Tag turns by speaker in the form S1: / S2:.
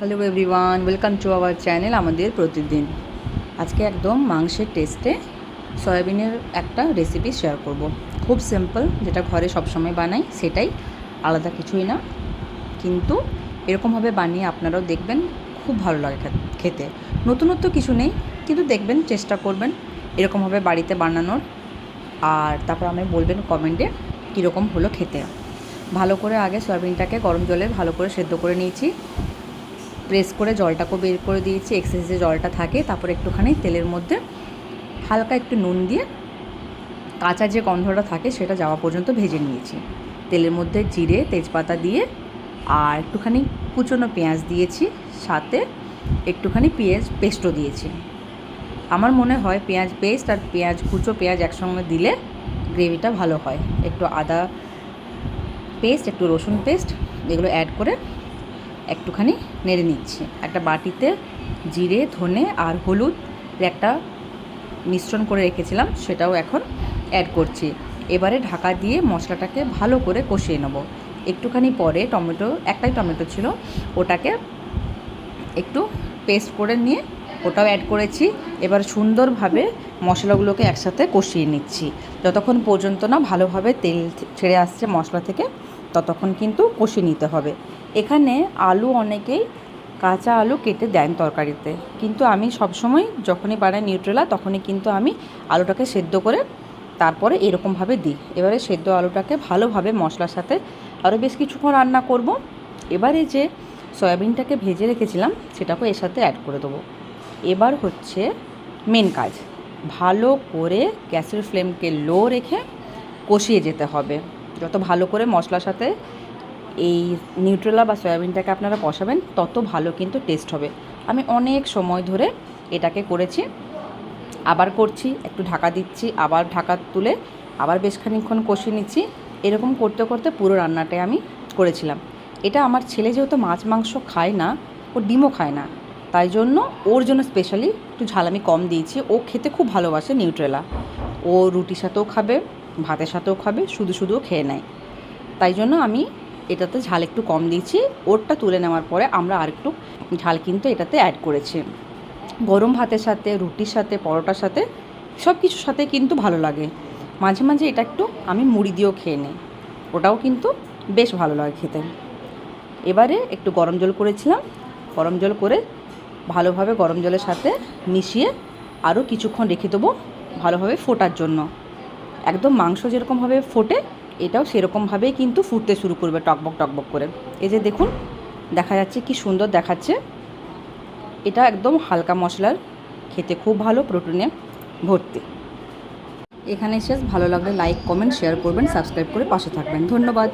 S1: Hello everyone welcome to our channel আমাদের প্রতিদিন আজকে একদম মাংসের টেস্টে সয়াবিনের একটা রেসিপি শেয়ার করব। খুব সিম্পল যেটা ঘরে সবসময় বানাই, সেটাই আলাদা কিছুই না। কিন্তু এরকমভাবে বানিয়ে আপনারাও দেখবেন, খুব ভালো লাগে খেতে নতুনত্ব কিছু নেই, কিন্তু দেখবেন চেষ্টা করবেন এরকমভাবে বাড়িতে বানানোর। আর তারপর আমায় বলবেন কমেন্টে কীরকম হলো খেতে। ভালো করে আগে সয়াবিনটাকে গরম জলে ভালো করে সেদ্ধ করে নিয়েছি। প্রেস করে জলটাকেও বের করে দিয়েছি এক্সেস যে জলটা থাকে, তারপর একটুখানি তেলের মধ্যে হালকা একটু নুন দিয়ে কাঁচা যে গন্ধটা থাকে সেটা যাওয়া পর্যন্ত ভেজে নিয়েছি। তেলের মধ্যে জিরে, তেজপাতা দিয়ে আর একটুখানি কুচনো পেঁয়াজ দিয়েছি, সাথে একটুখানি পেঁয়াজ পেস্টও দিয়েছি। আমার মনে হয় পেঁয়াজ পেস্ট আর পেঁয়াজ, কুচো পেঁয়াজ একসঙ্গে দিলে গ্রেভিটা ভালো হয়। একটু আদা পেস্ট একটু রসুন পেস্ট এগুলো অ্যাড করে একটুখানি নেড়ে নিচ্ছি। একটা বাটিতে জিরে, ধনে আর হলুদ একটা মিশ্রণ করে রেখেছিলাম, সেটাও এখন অ্যাড করছি। এবারে ঢাকা দিয়ে মশলাটাকে ভালো করে কষিয়ে নেব। একটুখানি পরে টমেটো, একটাই টমেটো ছিল, ওটাকে একটু পেস্ট করে নিয়ে ওটাও অ্যাড করেছি। এবার সুন্দরভাবে মশলাগুলোকে একসাথে কষিয়ে নিচ্ছি। যতক্ষণ পর্যন্ত না ভালোভাবে তেল ছেড়ে আসছে মশলা থেকে, ততক্ষণ কিন্তু কষিয়ে নিতে হবে। এখানে আলু অনেকেই কাঁচা আলু কেটে দেন তরকারিতে। কিন্তু আমি সবসময় যখনই বানাই নিউট্রেলা, তখনই কিন্তু আমি আলুটাকে সেদ্ধ করে তারপরে এরকমভাবে দিই। এবারে সেদ্ধ আলুটাকে ভালোভাবে মশলার সাথে আরও বেশ কিছুক্ষণ রান্না করব। এবারে যে সয়াবিনটাকে ভেজে রেখেছিলাম সেটাকে এর সাথে অ্যাড করে দেবো। এবার হচ্ছে মেন কাজ, ভালো করে গ্যাসের ফ্লেমকে লো রেখে কষিয়ে যেতে হবে। যত ভালো করে মশলার সাথে এই নিউট্রেলা বা সয়াবিনটাকে আপনারা কষাবেন, তত ভালো কিন্তু টেস্ট হবে। আমি অনেক সময় ধরে এটাকে করেছি, আবার করছি, একটু ঢাকা দিচ্ছি, আবার ঢাকা তুলে আবার বেশ খানিকক্ষণ কষিয়ে নিচ্ছি। এরকম করতে করতে পুরো রান্নাটাই আমি করেছিলাম। এটা আমার ছেলে যেহেতু মাছ, মাংস খায় না, ও ডিমও খায় না, তাই জন্য ওর জন্য স্পেশালি একটু ঝাল আমি কম দিয়েছি। ও খেতে খুব ভালোবাসে নিউট্রেলা। ও রুটির সাথেও খাবে, ভাতের সাথেও খাবে, শুধু শুধুও খেয়ে নেয়। তাই জন্য আমি এটাতে ঝাল একটু কম দিয়েছি। ওরটা তুলে নেওয়ার পরে আমরা আর একটু ঝাল কিন্তু এটাতে অ্যাড করেছি। গরম ভাতের সাথে, রুটির সাথে, পরোটার সাথে সব কিছুর সাথে কিন্তু ভালো লাগে। মাঝে মাঝে এটা একটু আমি মুড়ি দিয়েও খেয়ে নিই। ওটাও কিন্তু বেশ ভালো লাগে খেতে। এবারে একটু গরম জল করেছিলাম। গরম জল করে ভালোভাবে গরম জলের সাথে মিশিয়ে আরও কিছুক্ষণ রেখে দেবো ভালোভাবে ফোটার জন্য। একদম মাংস যেরকমভাবে ফোটে এটাও সেরকমভাবেই কিন্তু ফুটতে শুরু করবে টকবক টকবক করে। এই যে দেখুন, দেখা যাচ্ছে কি সুন্দর দেখাচ্ছে। এটা একদম হালকা মশলার, খেতে খুব ভালো প্রোটিনে ভর্তি। এখানে শেষ, ভালো লাগলে লাইক কমেন্ট শেয়ার করবেন সাবস্ক্রাইব করে পাশে থাকবেন। ধন্যবাদ।